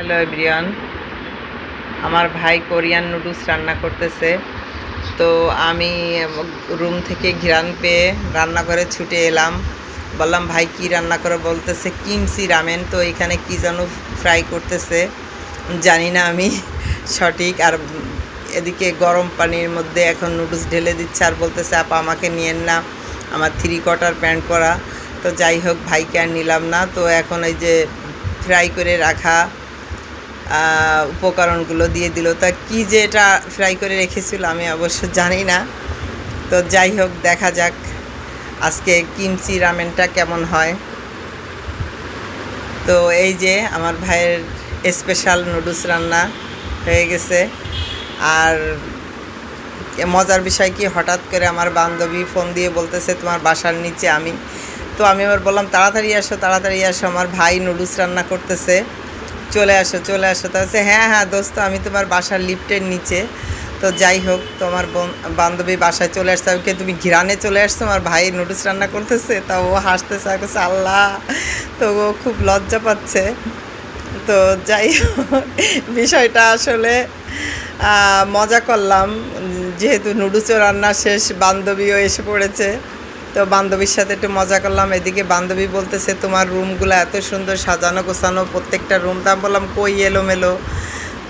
Hello everyone. আমার ভাই Korean noodles রান্না করতেছে। তো আমি রুম থেকে ঘিরান পেয়ে রান্নাঘরে ছুটে এলাম। বললাম, ভাই, কি রান্না করে? বলতেছে, কিমসি রামেন। তো এখানে কি যেন ফ্রাই করতেছে, জানি না আমি। সঠিক। আর এদিকে গরম পানির মধ্যে এখন নুডলস ঢেলে দিচ্ছে আর বলতেছে, আপা, আমাকে নিয়েন না। আমার থ্রি কোয়ার্টার প্যান্ট পরা তো যাই হোক, ভাইকে আর নিলাম না। তো এখন এই যে ফ্রাই করে রাখা উপকরণগুলো দিয়ে দিল। তা কি যে এটা ফ্রাই করে রেখেছিল আমি অবশ্য জানি না। তো যাই হোক, দেখা যাক আজকে কিমচি রামেনটা কেমন হয়। তো এই যে আমার ভাইয়ের স্পেশাল নুডলস রান্না হয়ে গেছে। আর মজার বিষয় কি, হঠাৎ করে আমার বান্ধবী ফোন দিয়ে বলতেছে, তোমার বাসার নিচে আমি। তো আমি আবার বললাম, তাড়াতাড়ি আসো তাড়াতাড়ি আসো। আমার ভাই নুডলস রান্না করতেছে। চলে আসো চলে আসো। তা বলছে হ্যাঁ হ্যাঁ দোস্ত, আমি তোমার বাসার লিফটের নিচে। তো যাই হোক, তোমার বোন- বান্ধবী বাসায় চলে আসছে। আমি তুমি ঘিরানে চলে আসছো, আমার ভাই নুডলস রান্না করতেছে, তা ও হাসতেছে, আর করছে আল্লাহ! তো ও খুব লজ্জা পাচ্ছে। তো যাই হোক, বিষয়টা আসলে মজা করলাম। যেহেতু নুডলসও রান্না শেষ, বান্ধবীও এসে পড়েছে। তো বান্ধবীর সাথে একটু মজা করলাম। এদিকে বান্ধবী বলতেছে, তোমার রুমগুলো এত সুন্দর সাজানো গোছানো, প্রত্যেকটা রুম। তা আমি বললাম, কই এলোমেলো?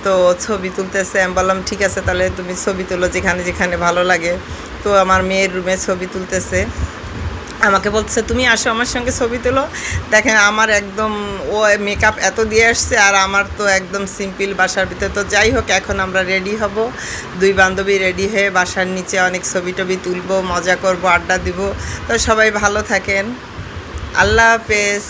তো ছবি তুলতেছে, আমি বললাম, ঠিক আছে, তাহলে তুমি ছবি তুলো যেখানে যেখানে ভালো লাগে। তো আমার মেয়ের রুমে ছবি তুলতেছে। আমাকে বলছে তুমি আসো আমার সঙ্গে ছবি তোলো। দেখেন আমার একদম, ও মেকআপ এত দিয়ে আসছে আর আমার তো একদম সিম্পল বাসার ভিতরে। তো যাই হোক, এখন আমরা রেডি হব। দুই বান্ধবী রেডি হয়ে বাসার নিচে অনেক ছবি টবি তুলবো, মজা করব, আড্ডা দিব। তো সবাই ভালো থাকেন। আল্লাহ হাফেজ।